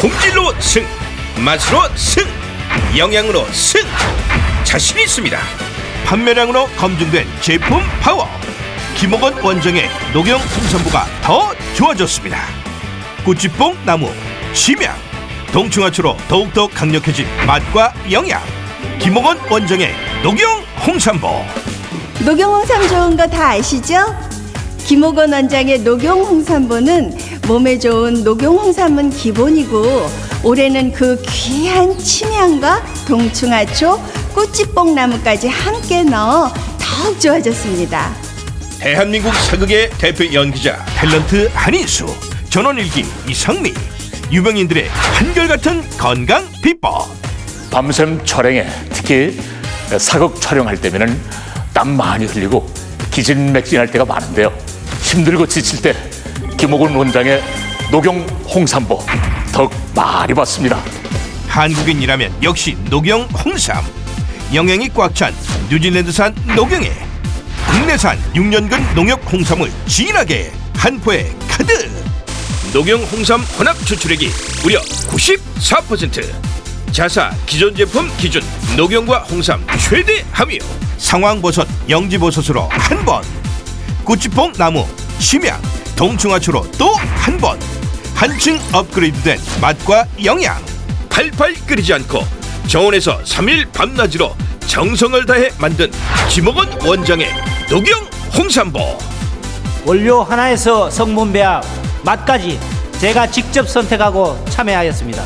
품질로 승, 맛으로 승, 영양으로 승. 자신 있습니다. 판매량으로 검증된 제품 파워. 김옥원 원정의 녹용 홍삼부가 더 좋아졌습니다. 꾸찌뽕 나무, 심양, 동충하초로 더욱더 강력해진 맛과 영양. 김옥원 원정의 녹용 홍삼보. 녹용 홍삼 좋은 거 다 아시죠? 김옥원 원장의 녹용 홍삼보는 몸에 좋은 녹용홍삼은 기본이고 올해는 그 귀한 침향과 동충하초, 꾸찌뽕나무까지 함께 넣어 더욱 좋아졌습니다. 대한민국 사극의 대표 연기자 탤런트 한인수 전원일기 이상미 유명인들의 한결같은 건강 비법 밤샘 촬영에 특히 사극 촬영할 때면은 땀 많이 흘리고 기진맥진할 때가 많은데요. 힘들고 지칠 때 김옥은 원장의 녹용 홍삼보 덕 많이 받습니다. 한국인이라면 역시 녹용 홍삼. 영양이 꽉 찬 뉴질랜드산 녹용에 국내산 6년근 농협 홍삼을 진하게 한 포에 가득 녹용 홍삼 혼합 추출액이 무려 94% 자사 기존 제품 기준 녹용과 홍삼 최대 함유 상황버섯 영지버섯으로 한번. 꾸치뽕 나무 심양 동충하초로 또 한 번. 한층 업그레이드된 맛과 영양. 팔팔 끓이지 않고 저온에서 3일 밤낮으로 정성을 다해 만든 김옥원 원장의 녹용 홍삼보. 원료 하나에서 성분 배합, 맛까지 제가 직접 선택하고 참여하였습니다.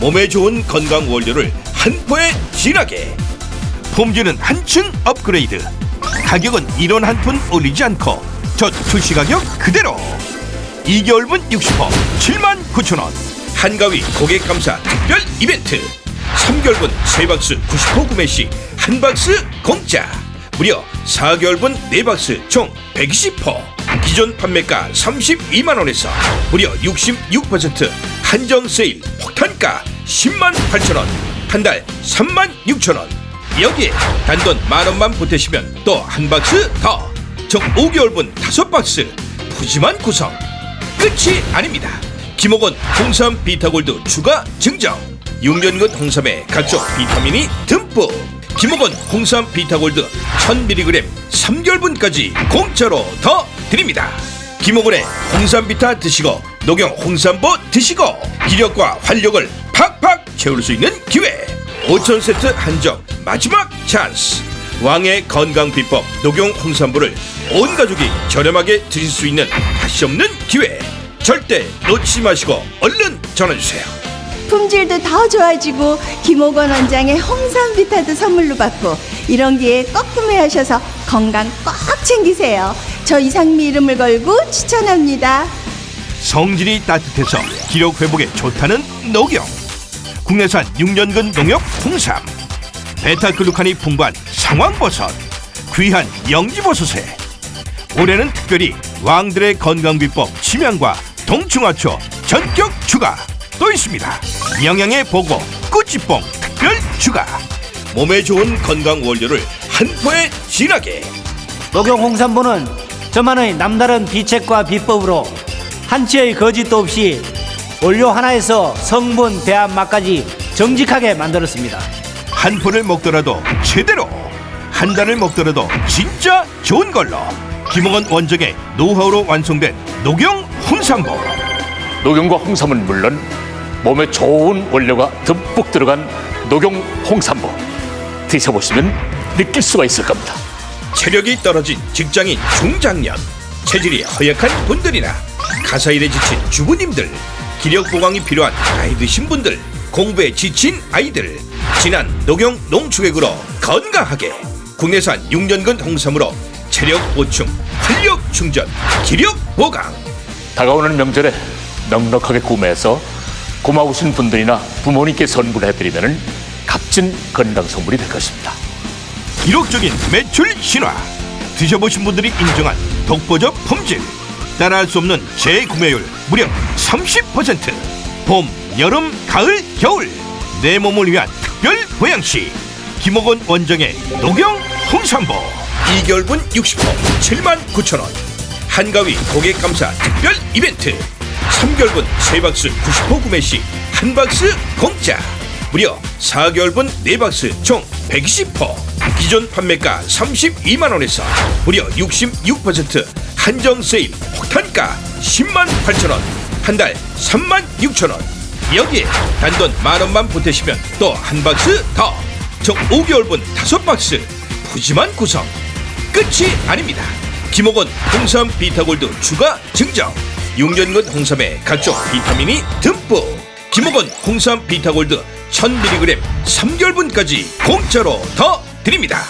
몸에 좋은 건강 원료를 한 포에 진하게. 품질은 한층 업그레이드. 가격은 이런 한푼 올리지 않고 전 출시 가격 그대로. 2개월분 60% 7만 9천 원. 한가위 고객 감사 특별 이벤트. 3개월분 세박스 90% 구매 시 한 박스 공짜. 무려 4개월분 네박스 총 120% 기존 판매가 32만 원에서 무려 66% 한정 세일 폭탄가 10만 8천 원. 한 달 3만 6천 원. 여기에 단돈 만 원만 보태시면 또 한 박스 더 총 5개월분 다섯 박스. 푸짐한 구성. 끝이 아닙니다. 김옥원 홍삼 비타골드 추가 증정. 6년근 홍삼에 각종 비타민이 듬뿍. 김옥원 홍삼 비타골드 1000mg 3개월분까지 공짜로 더 드립니다. 김옥원의 홍삼 비타 드시고 녹용 홍삼보 드시고 기력과 활력을 팍팍 채울 수 있는 기회. 5천 세트 한정 마지막 찬스 왕의 건강 비법 녹용 홍삼부를 온 가족이 저렴하게 드실 수 있는 다시 없는 기회 절대 놓치지 마시고 얼른 전화주세요 품질도 더 좋아지고 김옥원 원장의 홍삼 비타도 선물로 받고 이런 기회에 꼭 구매하셔서 건강 꽉 챙기세요. 저 이상미 이름을 걸고 추천합니다. 성질이 따뜻해서 기력 회복에 좋다는 녹용 국내산 6년근 농협 홍삼 베타글루칸이 풍부한 상황버섯 귀한 영지버섯에 올해는 특별히 왕들의 건강 비법 침향과 동충하초 전격 추가 또 있습니다. 영양의 보고 꾸찌뽕 특별 추가. 몸에 좋은 건강 원료를 한 포에 진하게. 녹용 홍삼보는 저만의 남다른 비책과 비법으로 한치의 거짓도 없이 원료 하나에서 성분 배합 맛까지 정직하게 만들었습니다. 한 포를 먹더라도 제대로 한 달을 먹더라도 진짜 좋은 걸로. 김홍원 원정의 노하우로 완성된 녹용 홍삼보. 녹용과 홍삼은 물론 몸에 좋은 원료가 듬뿍 들어간 녹용 홍삼보. 드셔보시면 느낄 수가 있을 겁니다. 체력이 떨어진 직장인 중장년 체질이 허약한 분들이나 가사일에 지친 주부님들 기력 보강이 필요한 나이 드신 분들 공부에 지친 아이들 진한 녹용 농축액으로 건강하게 국내산 6년근 홍삼으로 체력 보충 활력 충전 기력 보강. 다가오는 명절에 넉넉하게 구매해서 고마우신 분들이나 부모님께 선물해드리면 값진 건강 선물이 될 것입니다. 기록적인 매출 신화. 드셔보신 분들이 인정한 독보적 품질. 따라할 수 없는 재구매율 무려 30%봄 여름 가을 겨울. 내 몸을 위한 특별 보양식 김옥원 원정의 녹용 홍삼보. 2개월분 60% 7만 9천 원. 한가위 고객 감사 특별 이벤트. 3개월분 3박스 90호 구매 시 한 박스 공짜. 무려 4개월분 4박스 총 120호. 기존 판매가 32만원에서 무려 66% 한정 세일 폭탄가 10만 8천원. 한 달 3만 6천원 여기에 단돈 만 원만 보태시면 또 한 박스 더 총 5개월분 5박스. 푸짐한 구성. 끝이 아닙니다. 김옥원 홍삼 비타골드 추가 증정. 6년근 홍삼에 각종 비타민이 듬뿍. 김옥원 홍삼 비타골드 1000mg 3개월분까지 공짜로 더 드립니다.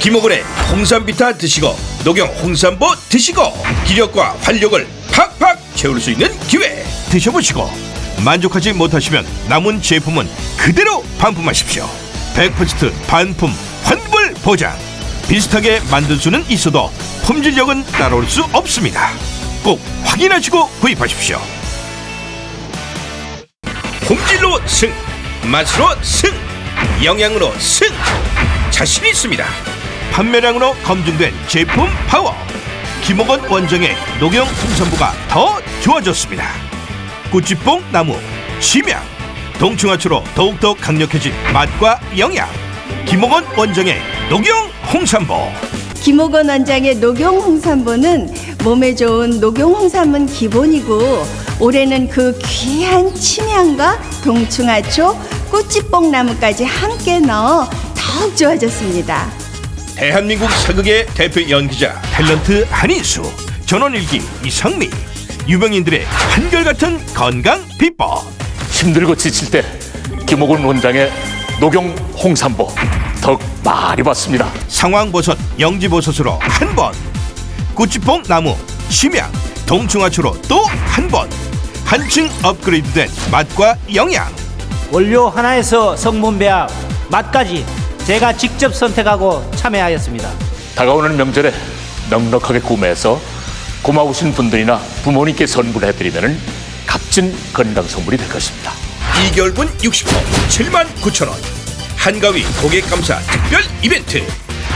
김옥원의 홍삼 비타 드시고 녹용 홍삼보 드시고 기력과 활력을 팍팍 채울 수 있는 기회 드셔보시고 만족하지 못하시면 남은 제품은 그대로 반품하십시오. 100% 반품 환불 보장. 비슷하게 만들 수는 있어도 품질력은 따라올 수 없습니다. 꼭 확인하시고 구입하십시오. 품질로 승, 맛으로 승, 영양으로 승. 자신 있습니다. 판매량으로 검증된 제품 파워. 김옥원 원정의 녹용 홍삼부가 더 좋아졌습니다. 꾸치뽕 나무, 심양, 동충하초로 더욱더 강력해진 맛과 영양. 김옥원 원정의 녹용 홍삼보. 김옥원 원장의 녹용 홍삼보는 몸에 좋은 녹용 홍삼은 기본이고 올해는 그 귀한 침향과 동충하초, 꾸찌뽕나무까지 함께 넣어 더욱 좋아졌습니다. 대한민국 사극의 대표 연기자 탤런트 한인수 전원일기 이상미 유명인들의 한결같은 건강 비법 힘들고 지칠 때 김옥은 원장의 녹용 홍삼보 덕 많이 받습니다. 상황버섯 영지버섯으로 한번 꾸치뽕 나무 심양 동충하초로 또 한 번 한층 업그레이드된 맛과 영양 원료 하나에서 성분 배합, 맛까지 제가 직접 선택하고 참여하였습니다. 다가오는 명절에 넉넉하게 구매해서 고마우신 분들이나 부모님께 선물해드리면 값진 건강 선물이 될 것입니다. 2개월분 60호 7만 9천 원. 한가위 고객 감사 특별 이벤트.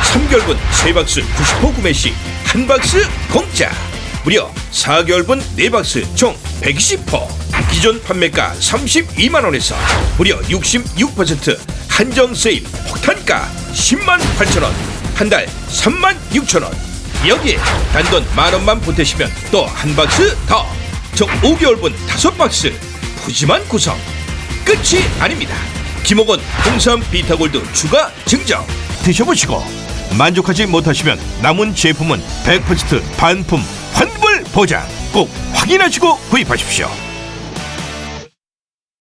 3개월분 3박스 90호 구매 시 한 박스 공짜. 무려 4개월분 4박스 총 120호 기존 판매가 32만 원에서 무려 66% 한정 세일 폭탄가 10만 8천 원. 한 달 3만 6천 원 여기에 단돈 만 원만 보태시면 또 한 박스 더 총 5개월분 5박스. 푸짐한 구성. 끝이 아닙니다. 김옥원 홍삼 비타골드 추가 증정. 드셔보시고 만족하지 못하시면 남은 제품은 100% 반품 환불 보장. 꼭 확인하시고 구입하십시오.